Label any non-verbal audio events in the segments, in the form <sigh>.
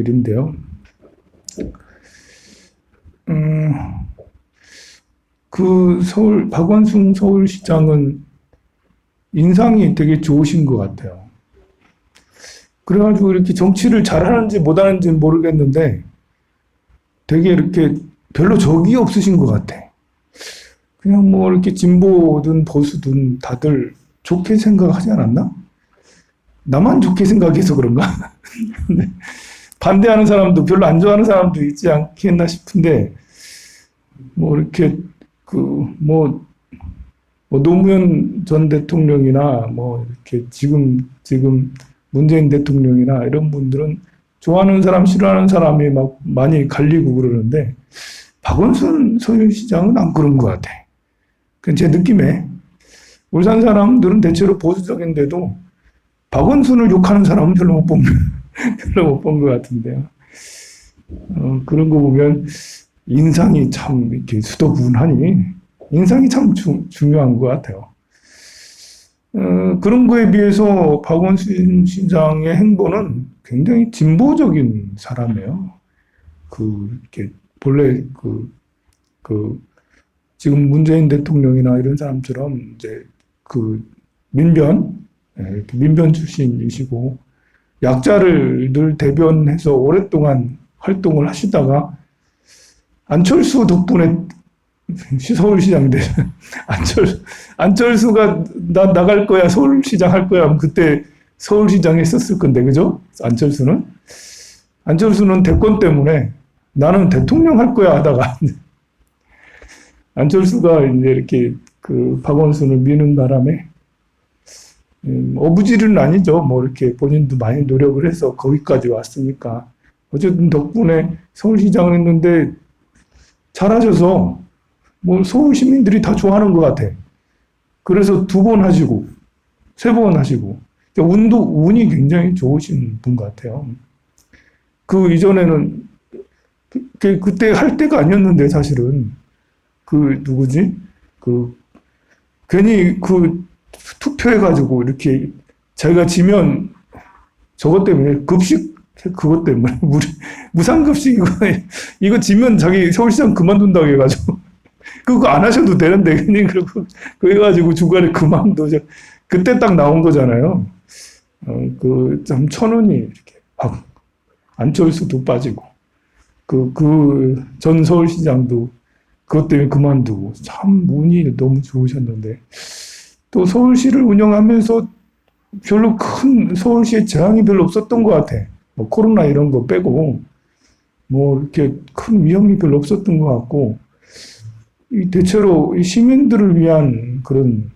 일인데요. 음, 그 서울, 박원순 서울시장은 인상이 되게 좋으신 것 같아요. 그래가지고 이렇게 정치를 잘하는지 못하는지 는 모르겠는데 되게 이렇게 별로 적이 없으신 것 같아. 그냥 뭐 이렇게 진보든 보수든 다들 좋게 생각하지 않았나? 나만 좋게 생각해서 그런가? <laughs> 반대하는 사람도 별로 안 좋아하는 사람도 있지 않겠나 싶은데 뭐 이렇게 그뭐 뭐 노무현 전 대통령이나 뭐 이렇게 지금 지금 문재인 대통령이나 이런 분들은 좋아하는 사람 싫어하는 사람이 막 많이 갈리고 그러는데 박원순 서울시장은 안 그런 것 같아. 그건 제 느낌에 울산 사람들은 대체로 보수적인데도 박원순을 욕하는 사람은 별로 못 본, 별로 못 본 것 같은데요. 어, 그런 거 보면 인상이 참 이렇게 수도분하니 인상이 참 주, 중요한 것 같아요. 어, 그런 거에 비해서 박원순 시장의 행보는 굉장히 진보적인 사람이에요. 그, 이렇게, 본래 그, 그, 지금 문재인 대통령이나 이런 사람처럼 이제 그 민변, 예, 민변 출신이시고, 약자를 늘 대변해서 오랫동안 활동을 하시다가 안철수 덕분에 <laughs> 서울시장 돼. <laughs> 안철, 안철수가 나 나갈 거야, 서울시장 할 거야 그때 서울시장 했었을 건데, 그죠? 안철수는? 안철수는 대권 때문에 나는 대통령 할 거야 하다가 <laughs> 안철수가 이제 이렇게 그 박원순을 미는 바람에 음, 어부지는 아니죠. 뭐 이렇게 본인도 많이 노력을 해서 거기까지 왔으니까 어쨌든 덕분에 서울시장을 했는데 잘하셔서 뭐 서울 시민들이 다 좋아하는 것 같아. 그래서 두 번 하시고 세 번 하시고 운도 운이 굉장히 좋으신 분 같아요. 그 이전에는 그, 그때 할 때가 아니었는데 사실은 그 누구지 그 괜히 그 투표해가지고 이렇게 자기가 지면 저것 때문에 급식 그것 때문에. <laughs> 무상급식 이거 이거 지면 자기 서울시장 그만둔다고 해가지고. <laughs> 그거 안 하셔도 되는데 그냥 그러고 그래가지고 중간에 그만둬. 그때 딱 나온 거잖아요. 어, 그참 천원이 이렇게 막 안철수도 빠지고 그 그 전 서울시장도 그것 때문에 그만두고 참 운이 너무 좋으셨는데 또 서울시를 운영하면서 별로 큰 서울시에 재앙이 별로 없었던 것 같아. 뭐 코로나 이런 거 빼고 뭐 이렇게 큰 위험이 별로 없었던 것 같고 대체로 시민들을 위한 그런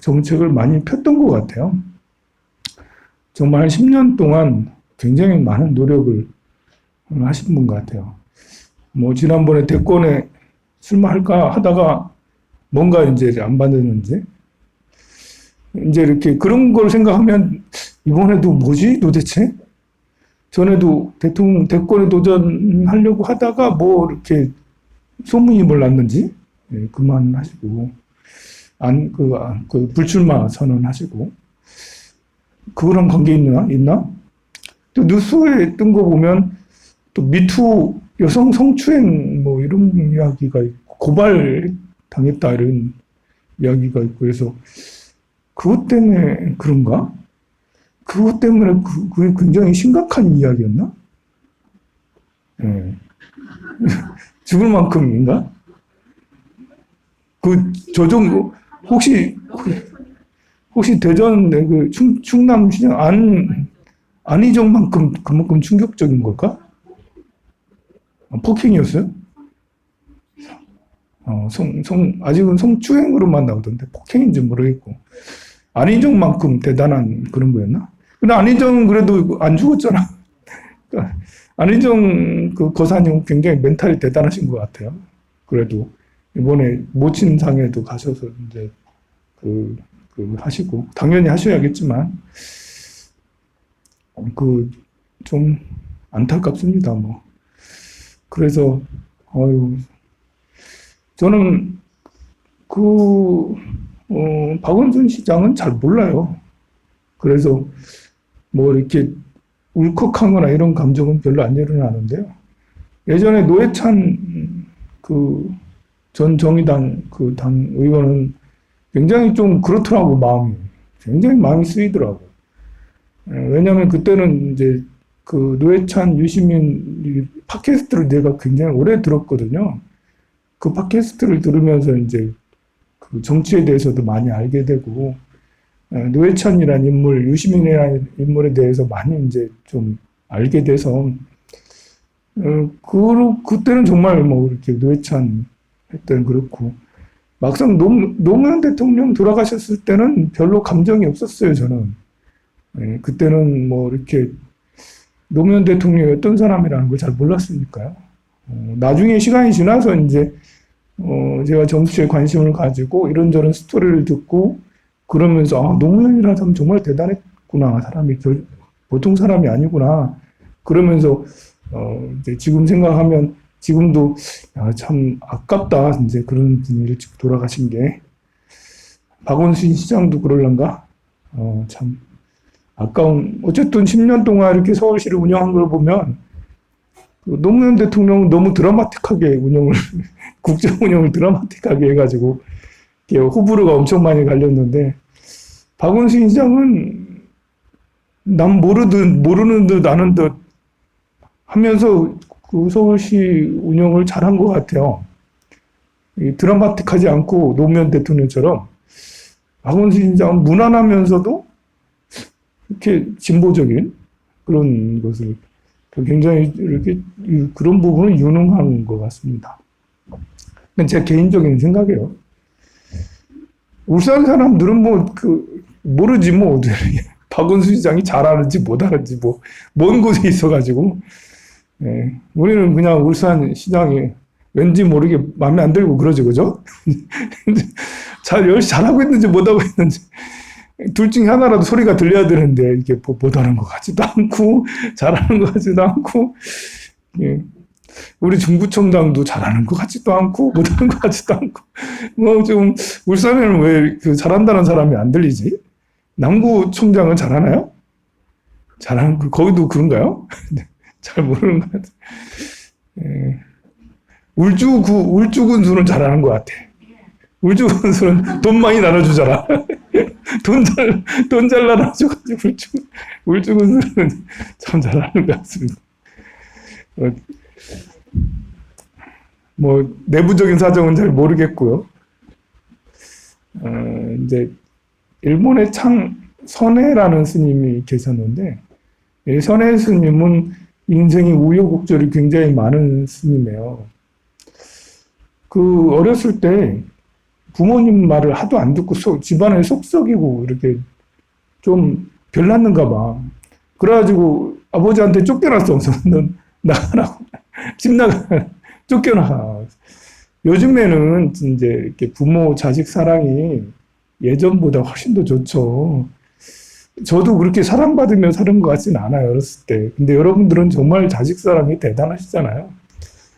정책을 많이 폈던 것 같아요. 정말 한 10년 동안 굉장히 많은 노력을 하신 분 같아요. 뭐 지난번에 대권에 출마할까 하다가 뭔가 이제 안 받았는지 이제 이렇게 그런 걸 생각하면 이번에도 뭐지 도대체? 전에도 대통령 대권에 도전하려고 하다가 뭐 이렇게 소문이 뭘 났는지 예, 그만하시고 안그 아, 그 불출마 선언하시고 그거랑 관계 있나 있나? 또 뉴스에 뜬 거 보면 또 미투 여성 성추행 뭐 이런 이야기가 있고 고발 당했다 이런 이야기가 있고 그래서 그것 때문에 그런가? 그것 때문에 그, 그게 굉장히 심각한 이야기였나? 예. 네. <laughs> 죽을 만큼인가? 그 조정 혹시 혹시 대전 그 충, 충남 시장 안 안희정만큼 그만큼 충격적인 걸까? 아, 폭행이었어요? 어, 성, 성, 아직은 성추행으로만 나오던데 폭행인지 모르겠고 안희정만큼 대단한 그런 거였나? 근데 안희정은 그래도 안 죽었잖아. 그러니까 안희정 그 거사님 굉장히 멘탈이 대단하신 것 같아요. 그래도 이번에 모친상에도 가셔서 이제 그, 그 하시고 당연히 하셔야겠지만 그 좀 안타깝습니다. 뭐 그래서 어유 저는 그 어, 박원순 시장은 잘 몰라요. 그래서 뭐 이렇게 울컥하거나 이런 감정은 별로 안 일어나는데요. 예전에 노회찬 그 전 정의당 그 당 의원은 굉장히 좀 그렇더라고 마음이 굉장히 마음이 쓰이더라고. 예, 왜냐하면 그때는 이제 그 노회찬 유시민 이 팟캐스트를 내가 굉장히 오래 들었거든요. 그 팟캐스트를 들으면서 이제 그 정치에 대해서도 많이 알게 되고 어, 노회찬이라는 인물, 유시민이라는 인물에 대해서 많이 이제 좀 알게 돼서 어, 그 그때는 정말 뭐 이렇게 노회찬 했던 그렇고 막상 노, 노무현 대통령 돌아가셨을 때는 별로 감정이 없었어요 저는. 예, 그때는 뭐 이렇게 노무현 대통령이 어떤 사람이라는 걸 잘 몰랐으니까요. 어, 나중에 시간이 지나서 이제 어, 제가 정치에 관심을 가지고 이런저런 스토리를 듣고 그러면서 아, 노무현이라는 사람 정말 대단했구나. 사람이 결, 보통 사람이 아니구나. 그러면서 어, 이제 지금 생각하면 지금도 야, 참 아깝다. 이제 그런 분이 일찍 돌아가신 게 박원순 시장도 그럴란가? 어, 참 아까운 어쨌든 10년 동안 이렇게 서울시를 운영한 걸 보면 그 노무현 대통령은 너무 드라마틱하게 운영을 <laughs> 국정 운영을 드라마틱하게 해가지고 호불호가 엄청 많이 갈렸는데 박원순 시장은 남 모르듯 모르는 듯 아는 듯 하면서 그 서울시 운영을 잘한 것 같아요. 이 드라마틱하지 않고 노무현 대통령처럼 박원순 시장은 무난하면서도 이렇게 진보적인 그런 것을 굉장히 이렇게 그런 부분은 유능한 것 같습니다. 제 개인적인 생각이에요. 울산 사람들은 뭐 그 모르지 뭐 <laughs> 박원순 시장이 잘하는지 못하는지 뭐 먼 곳에 있어가지고 예, 우리는 그냥 울산 시장이 왠지 모르게 마음에 안 들고 그러지 그죠? <laughs> 잘 열심히 잘하고 있는지 못하고 있는지 둘 중에 하나라도 소리가 들려야 되는데 이게 뭐 못하는 것 같지도 않고 <laughs> 잘하는 것 같지도 않고 예. 우리 중구청장도 잘하는 것 같지도 않고 못하는 것 같지도 않고 뭐 좀 울산에는 왜 그 잘한다는 사람이 안 들리지? 남구청장은 잘하나요? 잘하는 그 거기도 그런가요? <laughs> 잘 모르는 것 같아. 예. 울주구 울주군수는 잘하는 것 같아. 울주군수는 돈 많이 나눠주잖아. <laughs> 돈 잘, 돈 잘 나눠줘가지고, 울주, 울주군수는 참 잘하는 것 같습니다. 어, 뭐, 내부적인 사정은 잘 모르겠고요. 어, 이제, 일본의 창, 선해라는 스님이 계셨는데, 이 선해 스님은 인생이 우여곡절이 굉장히 많은 스님이에요. 그, 어렸을 때, 부모님 말을 하도 안 듣고 속, 집안에 속썩이고 이렇게 좀 별났는가 봐. 그래가지고 아버지한테 쫓겨났어. 넌 <laughs> 나가라고. <laughs> 집 나가. 쫓겨나. 요즘에는 이제 이렇게 부모 자식 사랑이 예전보다 훨씬 더 좋죠. 저도 그렇게 사랑받으며 사는 것 같지는 않아요. 어렸을 때. 근데 여러분들은 정말 자식 사랑이 대단하시잖아요.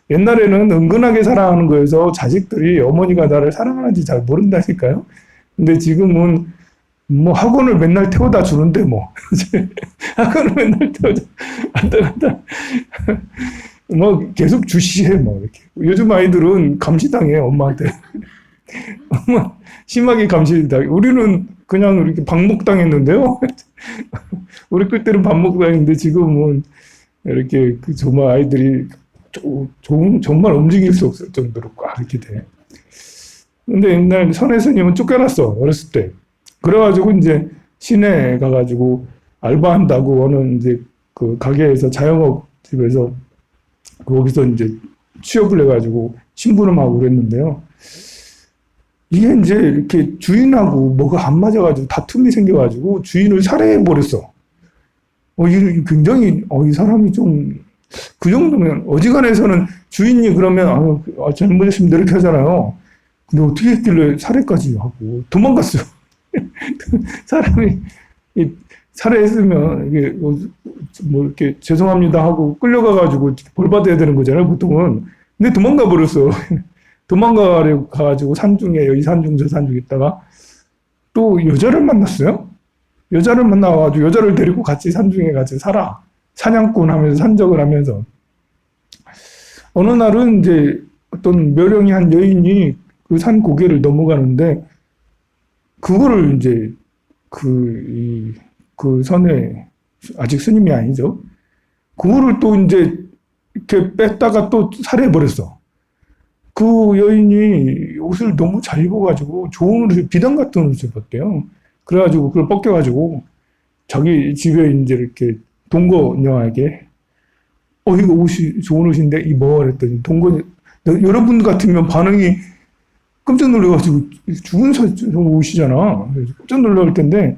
옛날에는 은근하게 사랑하는 거여서 자식들이 어머니가 나를 사랑하는지 잘 모른다니까요. 근데 지금은 뭐 학원을 맨날 태워다 주는데 뭐. <laughs> 학원을 맨날 태워다 왔다 갔다. <laughs> 뭐 계속 주시해 뭐 이렇게. 요즘 아이들은 감시당해 엄마한테. <laughs> 엄마 심하게 감시당 우리는 그냥 이렇게 방목당했는데요? 우리 그때는 방목당했는데 지금은 이렇게 그 정말 아이들이 조, 정말 움직일 수 없을 정도로 꽉 이렇게 돼. 근데 옛날 선혜 스님은 쫓겨났어, 어렸을 때. 그래가지고 이제 시내 가가지고 알바한다고 어느 이제 그 가게에서 자영업 집에서 거기서 이제 취업을 해가지고 신부름하고 그랬는데요. 이게 이제 이렇게 주인하고 뭐가 안 맞아가지고 다툼이 생겨가지고 주인을 살해해버렸어. 어, 이 굉장히, 어, 이 사람이 좀 그 정도면 어지간해서는 주인이 그러면 아, 아 잘못했으면 이렇게 하잖아요. 근데 어떻게 했길래 살해까지 하고 도망갔어요. <laughs> 사람이 살해했으면 이게 뭐, 뭐 이렇게 죄송합니다 하고 끌려가가지고 벌 받아야 되는 거잖아요 보통은. 근데 도망가 버렸어. <laughs> 도망가려 가가지고 산중에 여기 산중 저 산중 있다가 또 여자를 만났어요. 여자를 만나가지고 여자를 데리고 같이 산중에 같이 살아. 사냥꾼 하면서 산적을 하면서 어느 날은 이제 어떤 묘령이 한 여인이 그 산 고개를 넘어가는데 그거를 이제 그, 이, 그 선에 아직 스님이 아니죠. 그거를 또 이제 이렇게 뺐다가 또 살해버렸어. 그 여인이 옷을 너무 잘 입어가지고 좋은 옷을 비단 같은 옷을 입었대요. 그래가지고 그걸 벗겨가지고 자기 집에 이제 이렇게 동거녀에게 어 이거 옷이 좋은 옷인데 입어 그랬더니 동거 여러분 같으면 반응이 깜짝 놀라가지고 죽은 사 옷이잖아. 깜짝 놀랄 텐데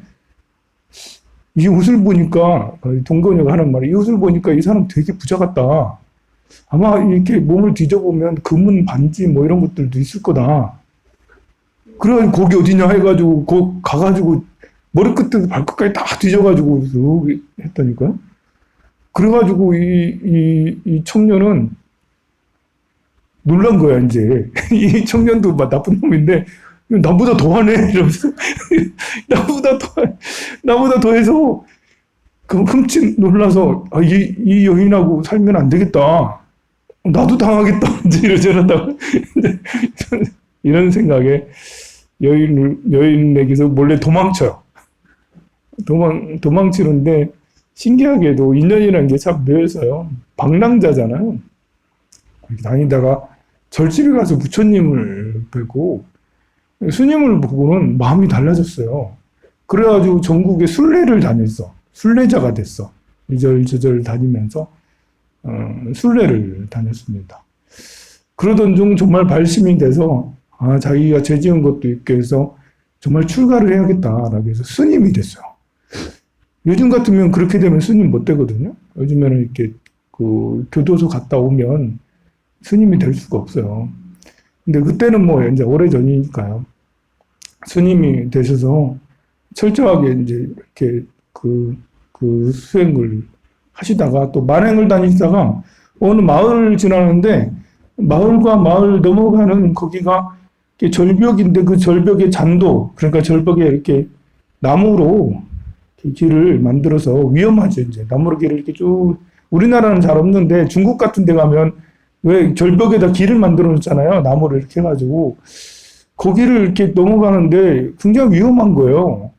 이 옷을 보니까 동거녀가 하는 말이 이 옷을 보니까 이 사람 되게 부자 같다. 아마 이렇게 몸을 뒤져보면 금은 반지 뭐 이런 것들도 있을 거다. 그래가지고 거기 어디냐 해가지고 거 가가지고 머리끝에서 발끝까지 다 뒤져가지고 이렇게 했다니까요. 그래가지고 이, 이, 이 청년은 놀란 거야, 이제. <laughs> 이 청년도 막 나쁜 놈인데, 나보다 더하네, 이러면서. <laughs> 나보다 더, 나보다 더해서, 그 흠칫 놀라서, 아, 이, 이 여인하고 살면 안 되겠다. 나도 당하겠다. <laughs> 이제 이러저러다가. 이런 생각에 여인을, 여인에게서 몰래 도망쳐요. 도망, 도망치는데, 신기하게도 인연이라는 게 참 묘해서요. 방랑자잖아요. 다니다가 절집에 가서 부처님을 뵈고 스님을 보고는 마음이 달라졌어요. 그래가지고 전국에 순례를 다녔어. 순례자가 됐어. 이절저절 다니면서 어, 순례를 다녔습니다. 그러던 중 정말 발심이 돼서 아 자기가 죄 지은 것도 있게 해서 정말 출가를 해야겠다라고 해서 스님이 됐어요. 요즘 같으면 그렇게 되면 스님 못 되거든요. 요즘에는 이렇게 그 교도소 갔다 오면 스님이 될 수가 없어요. 근데 그때는 뭐 이제 오래 전이니까요. 스님이 되셔서 철저하게 이제 이렇게 그, 그 수행을 하시다가 또 만행을 다니다가 어느 마을을 지나는데 마을과 마을 넘어가는 거기가 절벽인데 그 절벽의 잔도 그러니까 절벽에 이렇게 나무로 길을 만들어서 위험하죠 이제 나무로 길을 이렇게 쭉 우리나라는 잘 없는데 중국 같은 데 가면 왜 절벽에다 길을 만들어 놓잖아요. 나무를 이렇게 해가지고. 거기를 이렇게 넘어가는데 굉장히 위험한 거예요.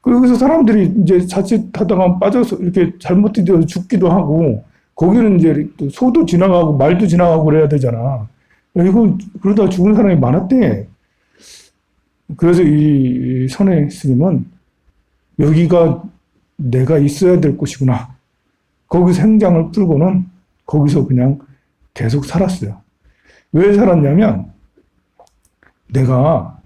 그래서 사람들이 이제 자칫하다가 빠져서 이렇게 잘못 뛰어서 죽기도 하고, 거기는 이제 또 소도 지나가고 말도 지나가고 그래야 되잖아. 이거 그러다 죽은 사람이 많았대. 그래서 이 선의 스님은 여기가 내가 있어야 될 곳이구나. 거기서 행장을 풀고는 거기서 그냥 계속 살았어요. 왜 살았냐면 내가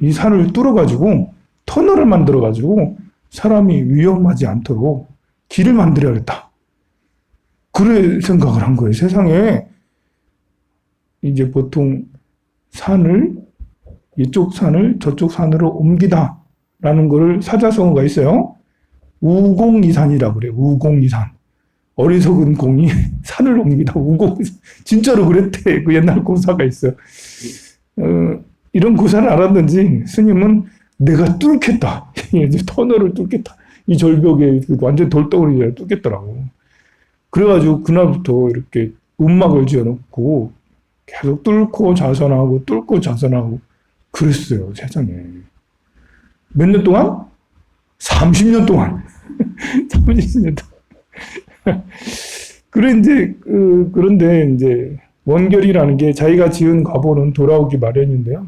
이 산을 뚫어가지고 터널을 만들어가지고 사람이 위험하지 않도록 길을 만들어야겠다. 그래 생각을 한 거예요. 세상에 이제 보통 산을 이쪽 산을 저쪽 산으로 옮기다 라는 거를 사자성어가 있어요. 우공이산이라고 그래요. 우공이산. 어리석은 공이 <laughs> 산을 옮기다 우고 진짜로 그랬대 그 옛날 고사가 있어. 어, 이런 고사를 알았는지 스님은 내가 뚫겠다 <laughs> 터널을 뚫겠다 이 절벽에 완전 돌덩어리를 뚫겠더라고. 그래가지고 그날부터 이렇게 움막을 지어놓고 계속 뚫고 자선하고 뚫고 자선하고 그랬어요 세상에 몇 년 동안 30년 동안 <laughs> 30년 동안 <laughs> 그래 이제 그, 그런데 이제 원결이라는 게 자기가 지은 과보는 돌아오기 마련인데요.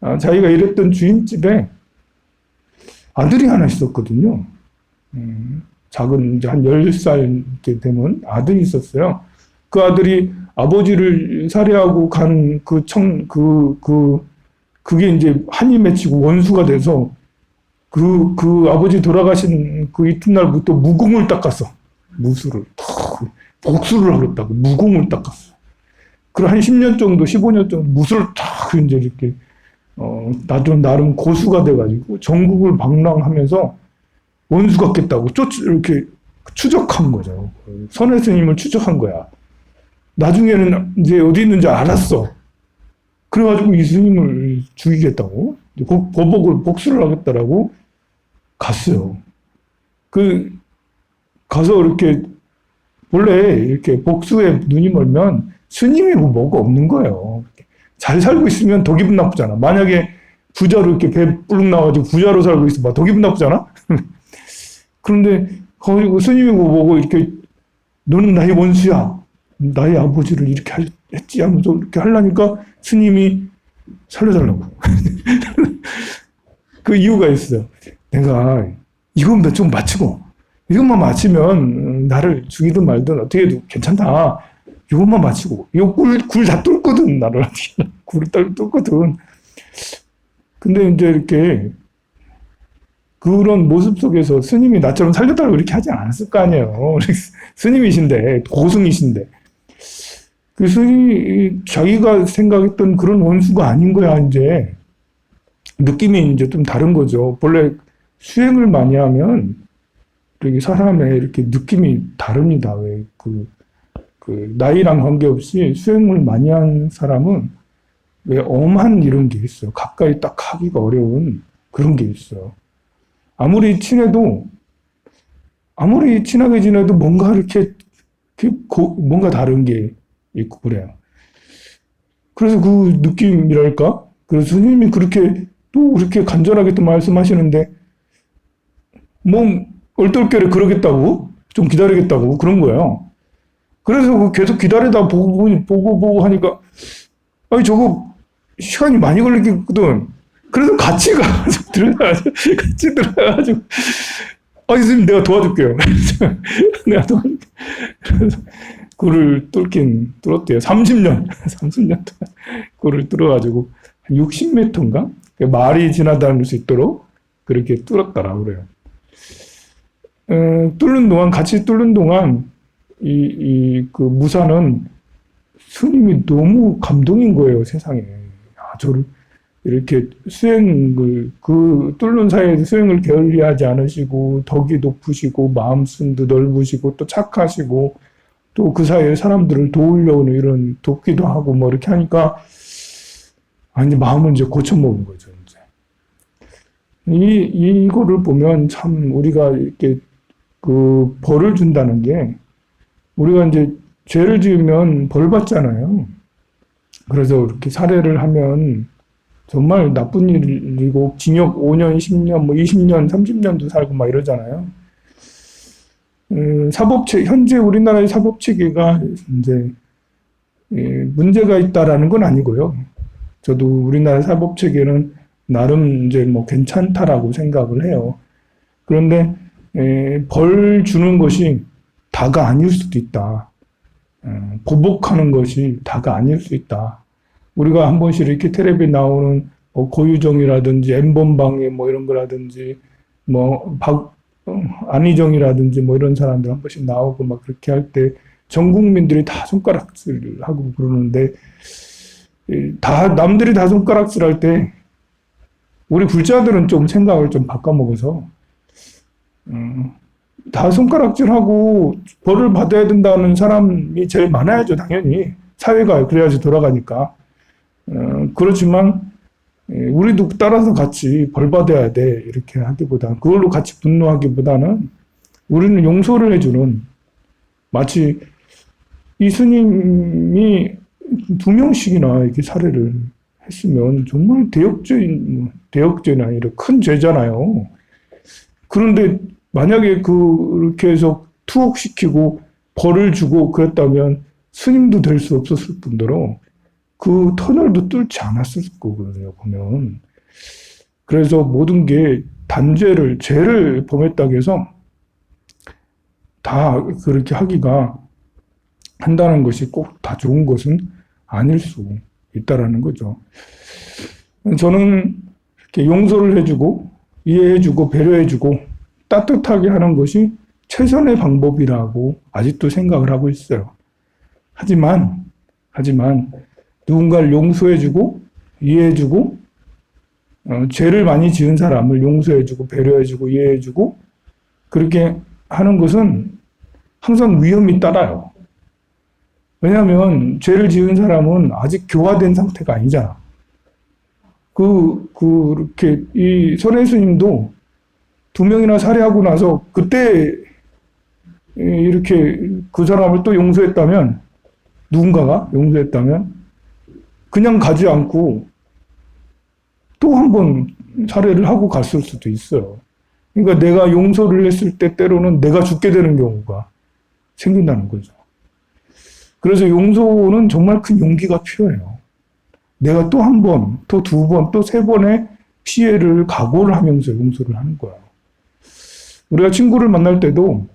아, 자기가 일했던 주인집에 아들이 하나 있었거든요. 음, 작은 이제 한 10살 이렇게 되면 아들이 있었어요. 그 아들이 아버지를 살해하고 간 그 청, 그, 그, 그게 이제 한이 맺히고 원수가 돼서 그, 그 아버지 돌아가신 그 이튿날부터 무공을 닦았어. 무술을 탁 복수를 하겠다고 무공을 닦았어. 그리고 한 10년 정도, 15년 정도 무술을 탁 이제 이렇게 어 나름 나름 고수가 돼가지고 전국을 방랑하면서 원수 같겠다고 쫓 이렇게 추적한 거죠. 선의 스님을 추적한 거야. 나중에는 이제 어디 있는지 알았어. 그래가지고 이 스님을 죽이겠다고 보복을 복수를 하겠다라고 갔어요. 그 가서 이렇게 원래 이렇게 복수에 눈이 멀면 스님이고 뭐가 없는 거예요. 잘 살고 있으면 더 기분 나쁘잖아. 만약에 부자로 이렇게 배 뿔룩 나가지고 부자로 살고 있으면 더 기분 나쁘잖아. <laughs> 그런데 거기 그 스님이고 뭐고 이렇게 너는 나의 원수야. 나의 아버지를 이렇게 할- 했지 하면서 이렇게 하려니까 스님이 살려달라고. <laughs> 그 이유가 있어요. 내가 이것만 좀 맞추고 이것만 음, 나를 죽이든 말든 어떻게 해도 괜찮다. 이것만 맞추고 이거 굴다 뚫거든 나를 <laughs> 굴을 다 뚫거든. 근데 이제 이렇게 그런 모습 속에서 스님이 나처럼 살려달라고 이렇게 하지 않았을 거 아니에요. <laughs> 스님이신데 고승이신데 그 스님이 자기가 생각했던 그런 원수가 아닌 거야 이제 느낌이 이제 좀 다른 거죠. 원래 수행을 많이 하면 이렇게 사람의 이렇게 느낌이 다릅니다. 왜 그, 그 나이랑 관계없이 수행을 많이 한 사람은 왜 엄한 이런 게 있어요. 가까이 딱 하기가 어려운 그런 게 있어요. 아무리 친해도 아무리 친하게 지내도 뭔가 이렇게, 고- 뭔가 다른 게 있고 그래요. 그래서 그 느낌이랄까? 그래서 스님이 그렇게 또 그렇게 간절하게 또 말씀하시는데 뭐 얼떨결에 그러겠다고 좀 기다리겠다고 그런 거예요. 그래서 그 계속 기다리다 보고 보고 보고 하니까 아니 저거 시간이 많이 걸리거든. 그래서 같이 가가지고 <laughs> 들어가가지고 같이 들어가가지고 아니 선생님 내가 도와줄게요. <laughs> 내가 도와줄게. 그래서 굴을 뚫긴 뚫었대요. 30년 30년 <laughs> 동안 굴을 뚫어가지고 한 60m인가 말이 지나다닐 수 있도록 그렇게 뚫었더라 그래요. 어, 뚫는 동안 같이 뚫는 동안 이 이 그 무사는 스님이 너무 감동인 거예요 세상에. 아 저를 이렇게 수행을 그 뚫는 사이에 수행을 게을리하지 않으시고 덕이 높으시고 마음씀도 넓으시고 또 착하시고 또 그 사이에 사람들을 도우려는 이런 돕기도 하고 뭐 이렇게 하니까 아니 마음을 이제 고쳐 먹은 거죠 이제 이 이거를 보면 참 우리가 이렇게 그 벌을 준다는 게 우리가 이제 죄를 지으면 벌 받잖아요. 그래서 이렇게 살해를 하면 정말 나쁜 일이고 징역 5년, 10년, 뭐 20년, 30년도 살고 막 이러잖아요. 음, 사법체 현재 우리나라의 사법 체계가 이제 예, 문제가 있다라는 건 아니고요. 저도 우리나라 사법 체계는 나름 이제 뭐 괜찮다라고 생각을 해요. 그런데 에, 벌 주는 것이 다가 아닐 수도 있다. 어, 보복하는 것이 다가 아닐 수 있다. 우리가 한 번씩 이렇게 텔레비에 나오는 뭐 고유정이라든지 엠번방해 뭐 이런 거라든지 뭐 안희정이라든지 뭐 이런 사람들 한 번씩 나오고 막 그렇게 할 때 전 국민들이 다 손가락질 하고 그러는데 이, 다 남들이 다 손가락질 할 때 우리 불자들은 좀 생각을 좀 바꿔먹어서 음, 다 손가락질하고 벌을 받아야 된다는 사람이 제일 많아야죠, 당연히. 사회가 그래야지 돌아가니까. 어, 그렇지만, 예, 우리도 따라서 같이 벌 받아야 돼. 이렇게 하기보다, 그걸로 같이 분노하기보다는 우리는 용서를 해주는, 마치 이 스님이 두 명씩이나 이렇게 살해를 했으면 정말 대역죄인, 뭐, 대역죄는 아니라 큰 죄잖아요. 그런데 만약에 그렇게 해서 투옥시키고 벌을 주고 그랬다면 스님도 될 수 없었을 뿐더러 그 터널도 뚫지 않았을 거거든요, 보면. 그래서 모든 게 단죄를, 죄를 범했다고 해서 다 그렇게 하기가 한다는 것이 꼭 다 좋은 것은 아닐 수 있다라는 거죠. 저는 이렇게 용서를 해주고 이해해주고 배려해주고 따뜻하게 하는 것이 최선의 방법이라고 아직도 생각을 하고 있어요. 하지만, 하지만, 누군가를 용서해주고, 이해해주고, 어, 죄를 많이 지은 사람을 용서해주고, 배려해주고, 이해해주고, 그렇게 하는 것은 항상 위험이 따라요. 왜냐하면, 죄를 지은 사람은 아직 교화된 상태가 아니잖아. 그, 그렇게, 이 선혜 스님도 두 명이나 살해하고 나서 그때 이렇게 그 사람을 또 용서했다면 누군가가 용서했다면 그냥 가지 않고 또 한 번 살해를 하고 갔을 수도 있어요. 그러니까 내가 용서를 했을 때 때로는 내가 죽게 되는 경우가 생긴다는 거죠. 그래서 용서는 정말 큰 용기가 필요해요. 내가 또 한 번, 또 두 번, 또 세 번의 피해를 각오를 하면서 용서를 하는 거야. 우리가 친구를 만날 때도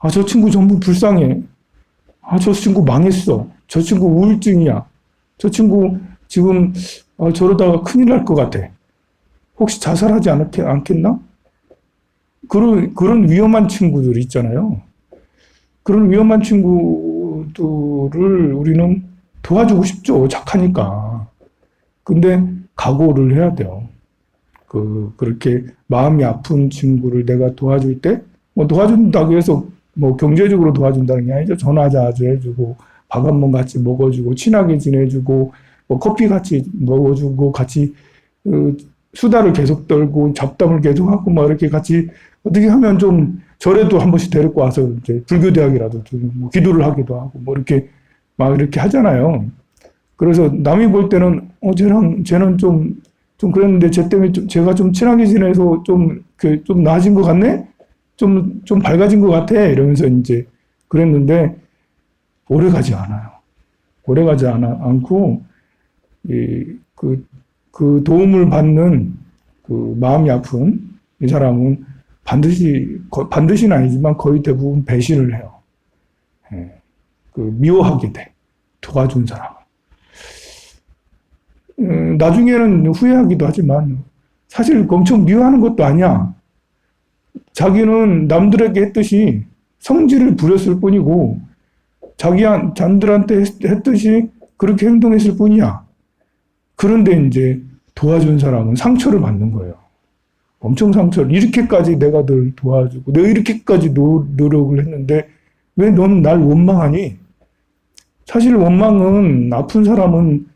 아, 저 친구 전부 불쌍해. 아, 저 친구 망했어. 저 친구 우울증이야. 저 친구 지금 아, 저러다가 큰일 날 것 같아. 혹시 자살하지 않겠, 않겠나? 그런, 그런 위험한 친구들 있잖아요. 그런 위험한 친구들을 우리는 도와주고 싶죠. 착하니까. 근데 각오를 해야 돼요. 그, 그렇게 마음이 아픈 친구를 내가 도와줄 때, 뭐 도와준다고 해서 뭐 경제적으로 도와준다는 게 아니죠. 전화 자주 해주고, 밥 한 번 같이 먹어주고, 친하게 지내주고, 뭐 커피 같이 먹어주고, 같이, 그, 수다를 계속 떨고, 잡담을 계속 하고, 막 이렇게 같이 어떻게 하면 좀 절에도 한 번씩 데리고 와서 이제 불교 대학이라도 좀뭐 기도를 하기도 하고, 뭐 이렇게 막 이렇게 하잖아요. 그래서 남이 볼 때는, 어, 쟤랑, 쟤는 좀, 좀 그랬는데, 쟤 때문에 좀, 제가 좀 친하게 지내서 좀, 그, 좀 나아진 것 같네? 좀, 좀 밝아진 것 같아. 이러면서 이제 그랬는데, 오래 가지 않아요. 오래 가지 않아, 않고, 이, 그, 그 도움을 받는 그 마음이 아픈 이 사람은 반드시, 거- 반드시는 아니지만 거의 대부분 배신을 해요. 예. 그 미워하게 돼. 도와준 사람. 음, 나중에는 후회하기도 하지만 사실 엄청 미워하는 것도 아니야. 자기는 남들에게 했듯이 성질을 부렸을 뿐이고 자기한 잔들한테 했- 했듯이 그렇게 행동했을 뿐이야. 그런데 이제 도와준 사람은 상처를 받는 거예요. 엄청 상처를 이렇게까지 내가 널 도와주고 내가 이렇게까지 노, 노력을 했는데 왜 너는 날 원망하니? 사실 원망은 아픈 사람은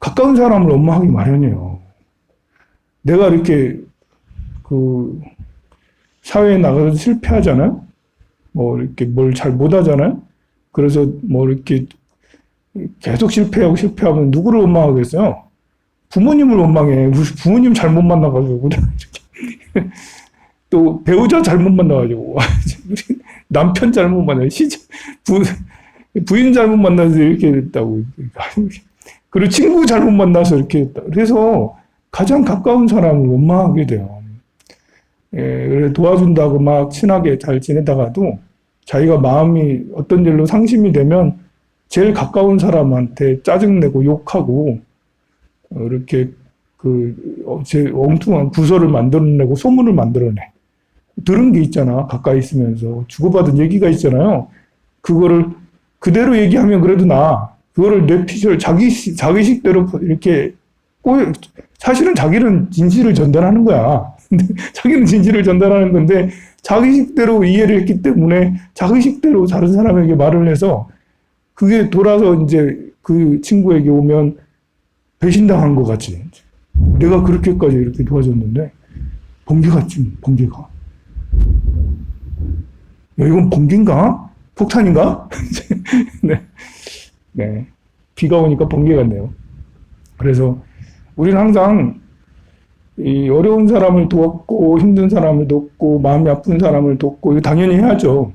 가까운 사람을 원망하기 마련이에요. 내가 이렇게 그 사회에 나가서 실패하잖아요. 뭐 이렇게 뭘 잘 못하잖아요. 그래서 뭐 이렇게 계속 실패하고 실패하면 누구를 원망하겠어요? 부모님을 원망해. 부모님 잘못 만나가지고 <laughs> 또 배우자 잘못 만나가지고 <laughs> 남편 잘못 만나 부인 잘못 만나서 이렇게 됐다고 <laughs> 그리고 친구 잘못 만나서 이렇게 됐다. 그래서 가장 가까운 사람을 원망하게 돼요. 예, 도와준다고 막 친하게 잘 지내다가도 자기가 마음이 어떤 일로 상심이 되면 제일 가까운 사람한테 짜증내고 욕하고 어, 이렇게 그, 어, 제 엉뚱한 구설을 만들어내고 소문을 만들어내. 들은 게 있잖아. 가까이 있으면서. 주고받은 얘기가 있잖아요. 그거를 그대로 얘기하면 그래도 나. 그거를 뇌피셜, 자기, 시- 자기식대로 이렇게 사실은 자기는 진실을 전달하는 거야. 근데 <laughs> 자기는 진실을 전달하는 건데 자기식대로 이해를 했기 때문에 자기식대로 다른 사람에게 말을 해서 그게 돌아서 이제 그 친구에게 오면 배신당한 것 같지. 내가 그렇게까지 이렇게 도와줬는데 번개 같지, 번개가. 야, 이건 번개인가? 폭탄인가? <laughs> 네. 네. 비가 오니까 번개 같네요. 그래서 우리는 항상 이 어려운 사람을 돕고 힘든 사람을 돕고 마음이 아픈 사람을 돕고 당연히 해야죠.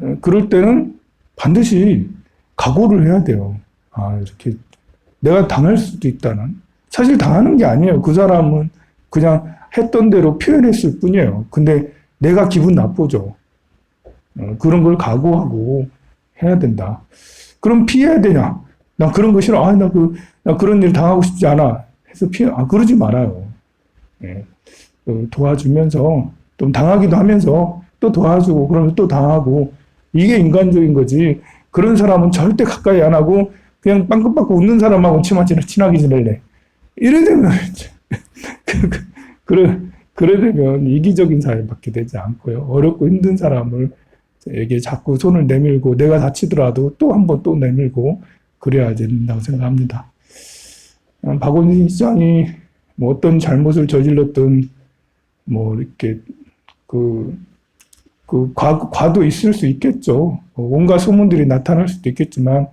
에, 그럴 때는 반드시 각오를 해야 돼요. 아, 이렇게 내가 당할 수도 있다는. 사실 당하는 게 아니에요. 그 사람은 그냥 했던 대로 표현했을 뿐이에요. 근데 내가 기분 나쁘죠. 어, 그런 걸 각오하고 해야 된다. 그럼 피해야 되냐? 나 그런 거 싫어. 아, 나 그, 나 그런 일 당하고 싶지 않아. 해서 피해, 아, 그러지 말아요. 예. 그 도와주면서, 좀 당하기도 하면서, 또 도와주고, 그러면 또 당하고, 이게 인간적인 거지. 그런 사람은 절대 가까이 안 하고, 그냥 빵긋빵긋 웃는 사람하고 치마치를 친하게 지낼래. 이래 되면, <laughs> 그, 그, 그래, 그래 되면 이기적인 사회밖에 되지 않고요. 어렵고 힘든 사람을 에게 자꾸 손을 내밀고 내가 다치더라도 또 한 번 또 내밀고 그래야 된다고 생각합니다. 아, 박원순 시장이 뭐 어떤 잘못을 저질렀든 뭐 이렇게 그, 그그 과, 과도 있을 수 있겠죠. 뭐 온갖 소문들이 나타날 수도 있겠지만,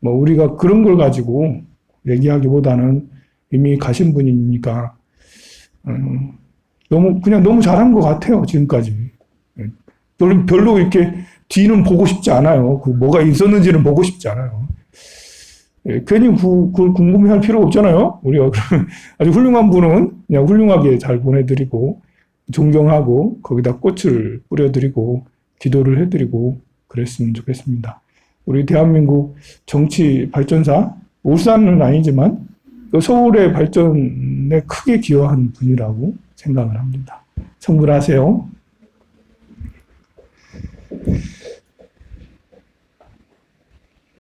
뭐 우리가 그런 걸 가지고 얘기하기보다는 이미 가신 분이니까, 음, 너무, 그냥 너무 잘한 것 같아요, 지금까지. 예. 별로, 별로 이렇게 뒤는 보고 싶지 않아요. 그 뭐가 있었는지는 보고 싶지 않아요. 예, 괜히 그, 그걸 궁금해 할 필요 없잖아요. 우리가 <laughs> 아주 훌륭한 분은 그냥 훌륭하게 잘 보내드리고, 존경하고, 거기다 꽃을 뿌려드리고, 기도를 해드리고, 그랬으면 좋겠습니다. 우리 대한민국 정치 발전사, 울산은 아니지만, 그 서울의 발전에 크게 기여한 분이라고 생각을 합니다. 성불하세요.